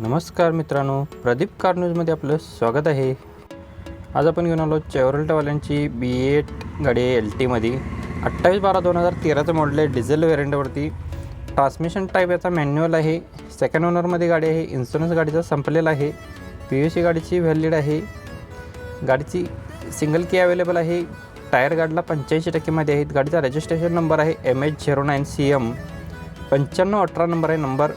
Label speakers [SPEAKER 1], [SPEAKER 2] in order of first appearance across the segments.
[SPEAKER 1] नमस्कार मित्रांनो प्रदीप कार न्यूजमध्ये आपलं स्वागत आहे. आज आपण घेऊन आलो चेवरल्टावाल्यांची बी एट गाडी आहे एल टीमध्ये अठ्ठावीस बारा दोन हजार तेराचं मॉडेल आहे डिझेल व्हेरियंटवरती ट्रान्समिशन टाईप याचा मॅन्युअल आहे. सेकंड ओनरमध्ये गाडी आहे इन्शुरन्स गाडीचा संपलेला आहे. पी यू सी गाडीची व्हॅलिड आहे. गाडीची सिंगल की अवेलेबल आहे. टायर गाडीला पंच्याऐंशी टक्केमध्ये आहेत. गाडीचा रजिस्ट्रेशन नंबर आहे M H zero nine C M पंच्याण्णव अठरा नंबर आहे नंबर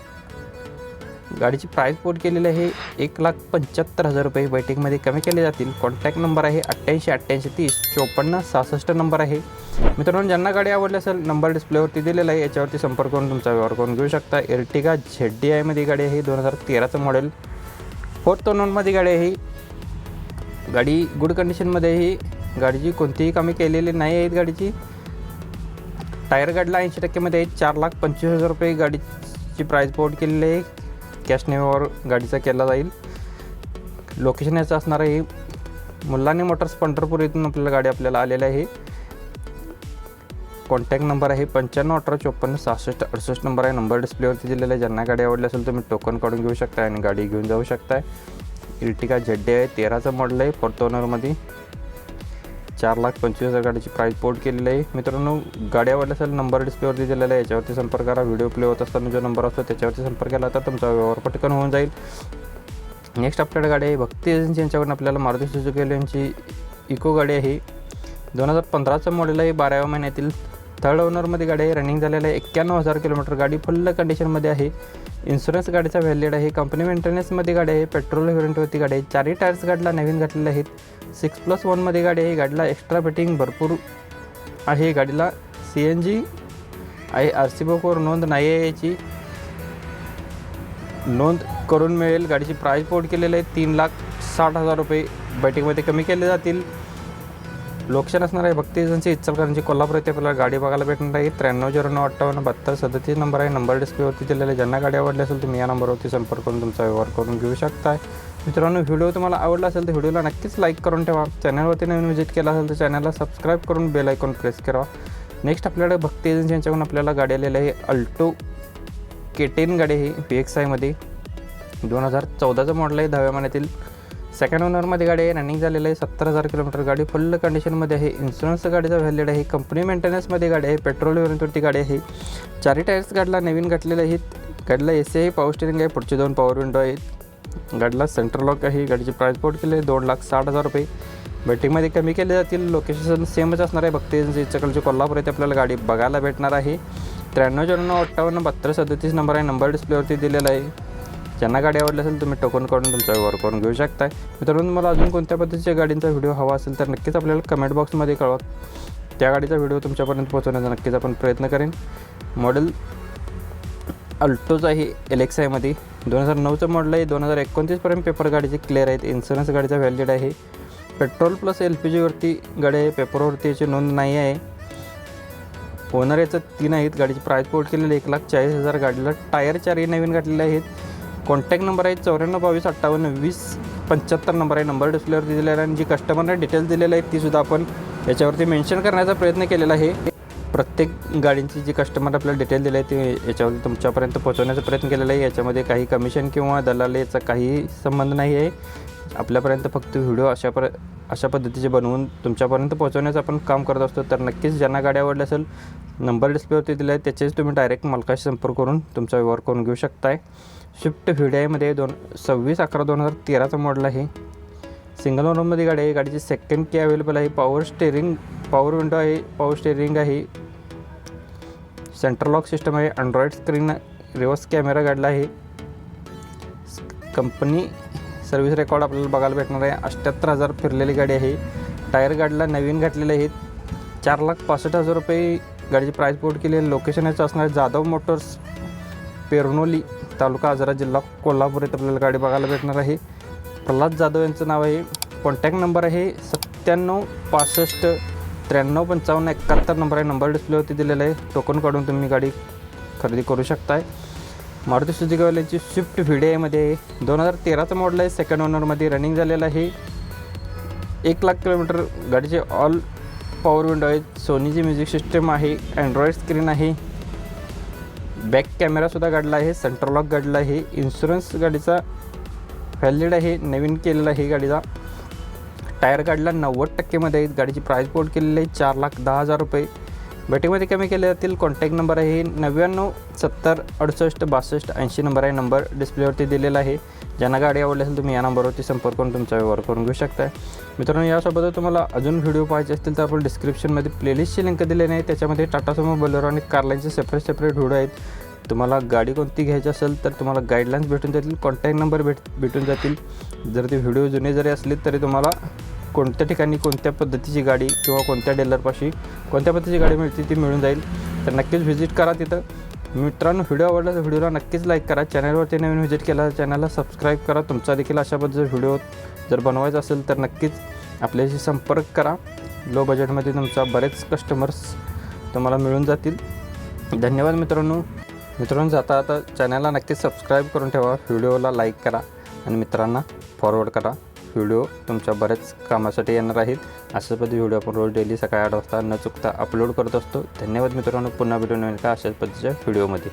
[SPEAKER 1] गाडीची प्राईस कोट केलेली आहे एक लाख पंच्याहत्तर हजार रुपये. बैठकीमध्ये कमी केले जातील. कॉन्टॅक्ट नंबर आहे अठ्ठ्याऐंशी अठ्ठ्याऐंशी तीस चोपन्न सहासष्ट नंबर आहे. मित्रांनो ज्यांना गाडी आवडली असेल नंबर डिस्प्लेवरती दिलेला आहे. याच्यावरती संपर्क करून तुमचा व्यवहार करून घेऊ शकता. एर्टिगा झेड डी आयमध्ये गाडी आहे. दोन हजार तेराचं मॉडेल फोर्थ ओनरमध्ये गाडी आहे. गाडी गुड कंडिशनमध्येही गाडीची कोणतीही कामे केलेली नाही आहेत गाडीची. टायर गाडीला ऐंशी टक्केमध्ये आहे. चार लाख पंचवीस हजार रुपये गाडीची प्राईस पोर्ट केलेली आहे. कॅश नेवर गाडीचा केला जाईल. लोकेशन याचं असणार आहे मुल्लानी मोटर्स पंढरपूर इथून आपल्याला गाडी आपल्याला आलेली आहे. कॉन्टॅक्ट नंबर आहे पंच्याण्णव अठरा चोपन्न सहासष्ट अडुसष्ट नंबर आहे. नंबर डिस्प्लेवरती दिलेला आहे. ज्यांना गाडी आवडली असेल तुम्ही टोकन काढून घेऊ शकता आणि गाडी घेऊन जाऊ शकताय. इर्टिका झेड्डे आहे तेराचं मॉडेल आहे फोर्थ ओनरमध्ये चार लाख पंचवीस हजार गाडीची प्राईस पोर्ट केलेली आहे. मित्रांनो गाडी आवडल्या असेल नंबर डिस्प्लेवरती दिलेला आहे. याच्यावरती संपर्क करा. व्हिडिओ प्ले होत असताना जो नंबर असतो त्याच्यावरती संपर्क केला तर तुमचा व्यवहार पटकन होऊन जाईल. नेक्स्ट आपल्याकडे गाडी आहे. भक्ती एजन्सी यांच्याकडून आपल्याला मारुती सुझुकी यांची इको गाडी आहे. दोन हजार पंधराचं मॉडेल आहे. बाराव्या महिन्यातील थर्ड ओनरमध्ये गाडी आहे. रनिंग झालेलं आहे. एक्क्याण्णव हजार किलोमीटर गाडी फुल कंडिशनमध्ये आहे. इन्शुरन्स गाडीचा व्हॅलिड आहे कंपनी मेंटेनन्समध्ये गाडी आहे पेट्रोल व्हेरियंटवरती गाडी आहे. चारही टायर्स गाडीला नवीन घातलेले आहेत. सिक्स प्लस वनमध्ये गाडी आहे गाडीला एक्स्ट्रा फिटिंग भरपूर आहे. गाडीला सी एन जी आहे आर सी बुकवर नोंद नाही आहे याची. नोंद करून मिळेल. गाडीची प्राईस पोर्ट केलेली आहे तीन लाख साठ हजार रुपये. बैठकीमध्ये कमी केले जातील. लोकेशन असणार आहे भक्ती एजन्सी इचलकरांची कोल्हापूर येथे आपल्याला गाडी बघायला भेटणार आहे. त्र्याण्णव झिरो नऊ अठ्ठावन्न बहात्तर सदतीस नंबर आहे. नंबर डिस्प्लेवरती दिलेला आहे ज्यांना गाडी आवडली असेल तुम्ही या नंबरवरती संपर्क करून तुमचा व्यवहार करून घेऊ शकताय. मित्रांनो व्हिडिओ तुम्हाला आवडला असेल तर व्हिडिओला नक्कीच लाईक करून ठेवा. चॅनलवरती नवीन व्हिजिट केला असेल तर चॅनलला सबस्क्राईब करून बेल आयकॉन प्रेस करा. नेक्स्ट आपल्याकडे भक्ती एजन्सी यांच्याकडून आपल्याला गाडी आलेली आहे अल्टो के टेन गाडी आहे पी एक्स आयमध्ये दोन हजार चौदाचं मॉडल आहे दहाव्या महिन्यातील सेकंड ओनरमध्ये गाडी आहे रनिंग झालेलं आहे सत्तर हजार किलोमीटर गाडी. फुल कंडिशनमध्ये आहे इन्शुरन्स गाडीचा व्हॅलिड आहे कंपनी मेंटेनन्समध्ये गाडी आहे पेट्रोल वेरियंटवरती गाडी आहे. चारही टायर्स गाडीला नवीन घटलेले आहेत गाडीला ए सी आहे पॉवर स्टेरिंग आहे पुढचे दोन पॉवर विंडो आहेत. गाडीला सेंटर लॉक आहे गाडीची प्राईस बोर्ड केली आहे दोन लाख साठ हजार रुपये. बेटिंगमध्ये कमी केले जातील लोकेशन सेमच असणार आहे भक्ती एजन्सीच्याकडचे कोल्हापूर येथे आपल्याला गाडी बघायला भेटणार आहे. त्र्याण्णव चौऱ्याण्णव अठ्ठावन्न बहात्तर सदतीस नंबर आहे नंबर डिस्प्लेवरती दिलेला आहे. ज्यांना गाडी आवडली असेल तुम्ही टोकन काढून तुमचा व्यवहार करून घेऊ शकताय. मित्रांनो तुम्हाला अजून कोणत्या पद्धतीच्या गाडींचा व्हिडिओ हवा असेल तर नक्कीच आपल्याला कमेंट बॉक्समध्ये कळवा. त्या गाडीचा व्हिडिओ तुमच्यापर्यंत पोहोचवण्याचा नक्कीच आपण प्रयत्न करेन. मॉडेल अल्टोज आहे एल एक्स आयमध्ये दोन हजार नऊचं मॉडेल आहे. दोन हजार एकोणतीसपर्यंत पेपर गाडीचे क्लिअर आहेत. इन्शुरन्स गाडीचा व्हॅलिड आहे. पेट्रोल प्लस एल पी जीवरती गाडी आहे. पेपरवरती याची नोंद नाही आहे. ओनर याचं तीन आहेत. गाडीची प्राईस पोर्ट केलेली एक लाख चाळीस हजार. गाडीला टायर चारही नवीन घातलेले आहेत. कॉन्टॅक्ट नंबर आहे चौऱ्याण्णव बावीस अठ्ठावन्न वीस पंच्याहत्तर नंबर आहे. नंबर डिस्प्लेवर दिलेला आहे आणि जी कस्टमरने डिटेल्स दिलेले आहेत तीसुद्धा आपण याच्यावरती मेन्शन करण्याचा प्रयत्न केलेला आहे. प्रत्येक गाडींची जी कस्टमर आपल्याला डिटेल दिली आहे ते याच्यावर तुमच्यापर्यंत पोहोचवण्याचा प्रयत्न केलेला आहे. याच्यामध्ये काही कमिशन किंवा दलालीचा काही संबंध नाही आहे. आपल्यापर्यंत फक्त व्हिडिओ अशा पर अशा पद्धतीचे बनवून तुमच्यापर्यंत पोहोचवण्याचं आपण काम करत असतो. तर नक्कीच ज्यांना गाडी आवडली असेल नंबर डिस्प्लेवरती दिला आहे त्याचेच तुम्ही डायरेक्ट मालकाशी संपर्क करून तुमचा व्यवहार करून घेऊ शकताय. स्विफ्ट व्हिडिओमध्ये दोन सव्वीस अकरा दोन हजार तेराचं मॉडेल आहे. सिंगल ओनरमध्ये गाडी आहे. गाडीची सेकंड की अवेलेबल आहे. पॉवर स्टेरिंग पॉवर विंडो आहे. पॉवर स्टेरिंग आहे. सेंट्रल लॉक सिस्टम आहे. अँड्रॉइड स्क्रीन रिवर्स कॅमेरा गाडला आहे. कंपनी सर्व्हिस रेकॉर्ड आपल्याला बघायला भेटणार आहे. अठ्ठ्याहत्तर हजार फिरलेली गाडी आहे. टायर गाडीला नवीन घातलेले आहेत. चार लाख पासष्ट हजार रुपये गाडीची प्राईस पोर्ट केली आहे. लोकेशन याचं असणार जाधव मोटर्स पेरनोली तालुका आजरा जिल्हा कोल्हापूर येथे आपल्याला गाडी बघायला भेटणार आहे. प्रल्हाद जाधव यांचं नाव आहे. कॉन्टॅक्ट नंबर आहे सत्त्याण्णव पासष्ट त्र्याण्णव पंचावन्न एकाहत्तर नंबर आहे. नंबर डिस्प्लेवरती दिलेला आहे. टोकन काढून तुम्ही गाडी खरेदी करू शकताय. मारुती सुझुकीवाल्यांची स्विफ्ट व्हिडिओमध्ये आयमध्ये दोन हजार तेराचं मॉडल आहे. सेकंड ओनरमध्ये रनिंग झालेलं आहे. एक लाख किलोमीटर गाडीचे ऑल पॉवर विंडो आहेत. सोनीची म्युझिक सिस्टम आहे. अँड्रॉईड स्क्रीन आहे. बॅक कॅमेरासुद्धा गाडला आहे सेंटर लॉक गाडला आहे इन्शुरन्स गाडीचा व्हॅलिड आहे नवीन केलेला आहे गाडीचा. टायर काढला नव्वद टक्केमध्ये आहेत गाडीची प्राईस बोर्ड केलेली आहे चार लाख दहा हजार रुपये. बैठकीमध्ये कमी केले जातील कॉन्टॅक्ट नंबर आहे नव्याण्णव सत्तर अडुसष्ट बासष्ट ऐंशी नंबर आहे नंबर डिस्प्लेवरती दिलेला आहे. ज्यांना गाडी आवडली असेल तुम्ही या नंबरवरती संपर्क करून तुमचा व्यवहार करून घेऊ शकता मित्रांनो यासोबत तुम्हाला अजून व्हिडिओ पाहायचे असतील तर आपण डिस्क्रिप्शनमध्ये प्लेलिस्टची लिंक दिलेली आहे. त्याच्यामध्ये टाटा समो बोलेरो आणि कारलाईनचे सेपरेट सेपरेट व्हिडिओ आहेत. तुम्हाला गाडी कोणती घ्यायची असेल तर तुम्हाला गाईडलाईन्स भेटून जातील कॉन्टॅक्ट नंबर भेट भेटून जातील. जर ते व्हिडिओ जुने जरी असले तरी तुम्हाला कोणत्या ठिकाणी कोणत्या पद्धतीची गाडी किंवा कोणत्या डीलरपाशी कोणत्या पद्धतीची गाडी मिळते ती मिळून जाईल. तर नक्कीच व्हिजिट करा तिथं. मित्रांनो व्हिडिओ आवडला तर व्हिडिओला नक्कीच लाईक करा. चॅनलवरती नवीन व्हिजिट केला तर चॅनलला सबस्क्राईब करा. तुमचा देखील अशा पद्धतीचा व्हिडिओ जर बनवायचा असेल तर नक्कीच आपल्याशी संपर्क करा. लो बजेटमध्ये तुमचा बरेच कस्टमर्स तुम्हाला मिळून जातील. धन्यवाद मित्रांनो. मित्रांनो जाता आता चॅनलला नक्कीच सबस्क्राईब करून ठेवा. व्हिडिओला लाईक करा. आणि मित्रांना फॉरवर्ड करा. व्हिडिओ तुमच्या बऱ्याच कामासाठी येणार आहेत. अशाच पद्धती व्हिडिओ आपण रोज डेली सकाळी आठ वाजता न चुकता अपलोड करत असतो. धन्यवाद मित्रांनो. पुन्हा भेटून येईल का अशाच पद्धतीच्या व्हिडिओमध्ये.